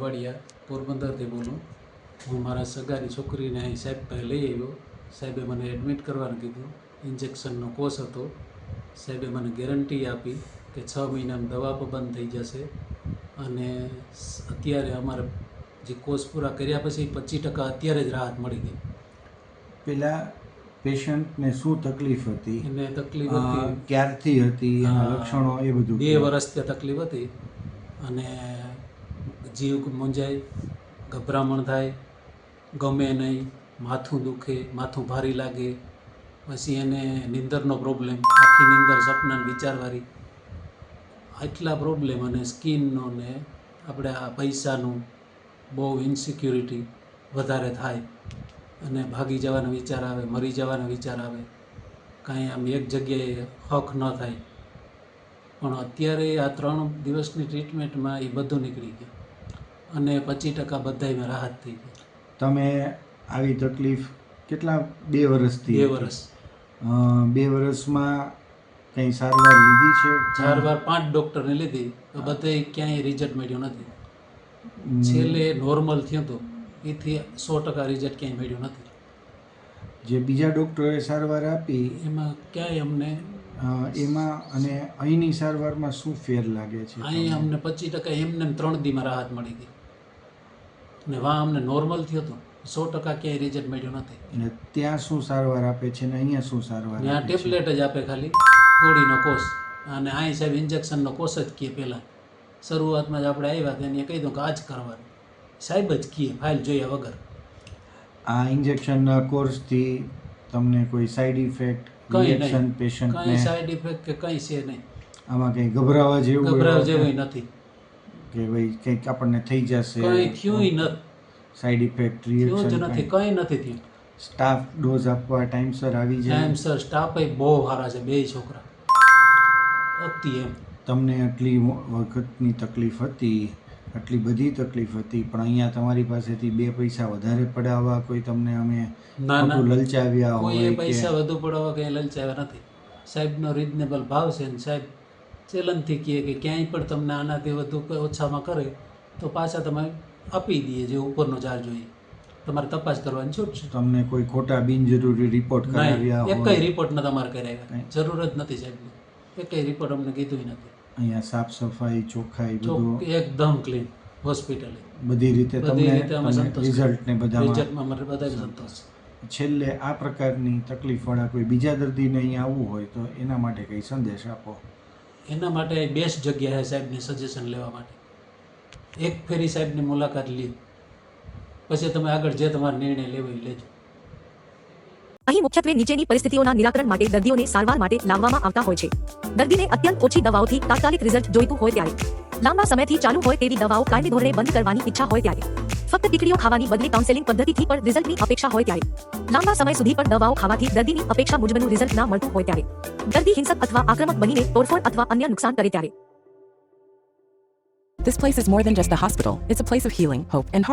વાડિયા પોરબંદરથી બોલું. હું મારા સગાની છોકરીને અહીં સાહેબ પાસે લઈ આવ્યો. સાહેબે મને એડમિટ કરવાનું કીધું. ઇન્જેક્શનનો કોર્સ હતો. સાહેબે મને ગેરંટી આપી કે છ મહિનામાં દવા પણ બંધ થઈ જશે. અને અત્યારે અમારે જે કોર્સ પૂરા કર્યા પછી પચીસ ટકા અત્યારે જ રાહત મળી ગઈ. પેલા પેશન્ટને શું તકલીફ હતી? એને તકલીફ હતી. ક્યારથી હતી? એના. લક્ષણો એ બધું બે કહો. વર્ષ ત્યાં તકલીફ હતી. અને જીવ મૂંઝાય ગભરામણ થાય, ગમે નહીં, માથું દુખે, માથું ભારી લાગે, પછી એને નીંદરનો પ્રોબ્લેમ આખી નીંદર સપનાને વિચારવાળી આટલા પ્રોબ્લેમ અને સ્કિનનો ને આપણે આ પૈસાનું બહુ ઇન્સિક્યુરિટી વધારે થાય. અને ભાગી જવાનો વિચાર આવે, મરી જવાનો વિચાર આવે. કાંઈ આમ એક જગ્યાએ હક ન થાય. પણ અત્યારે આ ત્રણ દિવસની ટ્રીટમેન્ટમાં એ બધું નીકળી ગયું. અને પચીસ ટકા બધાયમાં રાહત થઈ ગઈ. તમે આવી તકલીફ કેટલા બે વર્ષથી બે વર્ષ. બે વર્ષમાં કંઈ સારવાર લીધી છે? ચાર વાર પાંચ ડૉક્ટરને લીધી. તો બધે ક્યાંય રિઝલ્ટ મળ્યું નથી. છેલ્લે નોર્મલ થયું હતું એથી સો ટકા રિઝલ્ટ ક્યાંય મળ્યું નથી. જે બીજા ડૉક્ટરે સારવાર આપી એમાં ક્યાંય અમને એમાં અને અહીંની સારવારમાં શું ફેર લાગે છે અહીં અમને પચીસ ટકા એમને ત્રણ દીમાં રાહત મળી ગઈ. ને વા અમને નોર્મલ થયો તો. સો ટકા ક્યાંય રિઝલ્ટ મળ્યું નથી. અને ત્યાં શું સારવાર આપે છે ને અહીંયા શું સારવાર ત્યાં ટેબ્લેટ જ આપે ખાલી. ગોળીનો કોર્સ અને અહીં સાહેબ ઇન્જેક્શનનો કોર્સ જ કહે પહેલાં. શરૂઆતમાં જ આપણે આવ્યા તો એને કહી દઉં કે આ જ કરવાનું. સાહેબ જ કહે ફાઇલ જોયા વગર. આ ઇન્જેક્શનના કોર્સથી તમને કોઈ સાઈડ ઇફેક્ટ કંઈ પેશન્ટ નહીં કંઈ સાઈડ ઇફેક્ટ કે કંઈ છે નહીં. આમાં કંઈ ગભરાવા જેવું ગભરાવા જેવું નથી. કે ભાઈ કંઈક આપણને થઈ જશે. કંઈ થયું નથી સાઈડ ઇફેક્ટ રિએક્શન નથી કંઈ. નથી થયું. સ્ટાફ ડોઝ આપવા ટાઈમસર આવી જાય. ટાઈમસર સ્ટાફ બહુ સારા છે બે છોકરા. અતિ એમ. તમને આટલી વખતની તકલીફ હતી આટલી બધી તકલીફ હતી પણ અહીંયા તમારી પાસેથી બે પૈસા વધારે પડાવવા કોઈ તમને અમે લલચાવ્યા હોય પૈસા વધુ પડાવવા કંઈ લલચાવ્યા નથી. સાહેબનો રિઝનેબલ ભાવ છે ને સાહેબ ચેલનથી કહીએ કે ક્યાંય પણ તમને આનાથી વધુ ઓછામાં કરે તો પાછા તમે આપી દઈએ જે ઉપરનો ચાર્જ હોય તમારે તપાસ કરવાની છૂટ છે. તમને કોઈ ખોટા બિનજરૂરી રિપોર્ટ કરાવ્યા એક કઈ રિપોર્ટ ન તમારે કરાવ્યા. જરૂર જ નથી સાહેબ. એક કઈ રિપોર્ટ અમને કીધું નથી. અહીંયા સાફ સફાઈ ચોખ્ખાઈ બધું. એકદમ ક્લીન હોસ્પિટલે બધી રીતે બધી તમને રિઝલ્ટ ને બધામાં રિઝલ્ટમાં અમારે બધા સંતોષ. છે. છેલ્લે આ પ્રકારની તકલીફવાળા કોઈ બીજા દર્દીને અહીંયા આવવું હોય તો એના માટે કંઈ સંદેશ આપો. એના માટે બેસ્ટ જગ્યા છે સાહેબની સજેશન લેવા માટે. એક ફેરી સાહેબની મુલાકાત લી પછી તમે આગળ જે તમારો નિર્ણય લેવો એ લેજો. અહીં મુખ્યત્વે નીચેની પરિસ્થિતિઓના નિરાકરણ માટે દર્દીઓને સારવાર માટે લાવવામાં આવતા હોય છે. દર્દીને અત્યંત ઓછી દવાઓથી તાત્કાલિક રિઝલ્ટ જોઈતું હોય ત્યારે. લાંબા સમયથી ચાલુ હોય તેવી દવાઓ કાયમી ધોરણે બંધ કરવાની ઈચ્છા હોય ત્યારે. ફક્ત ટીકડીઓ ખાવાની બદલે કાઉન્સેલિંગ પદ્ધતિથી પણ રિઝલ્ટની અપેક્ષા હોય ત્યારે. લાંબા સમય સુધી પણ દવાઓ ખાવાથી દર્દીની અપેક્ષા મુજબનું રિઝલ્ટ ના મળતું હોય ત્યારે. દર્દી હિંસક અથવા આક્રમક બનીને તોડફોડ અથવા અન્ય નુકસાન કરે ત્યારે. This place is more than just a hospital, it's a place of healing, hope, and heart.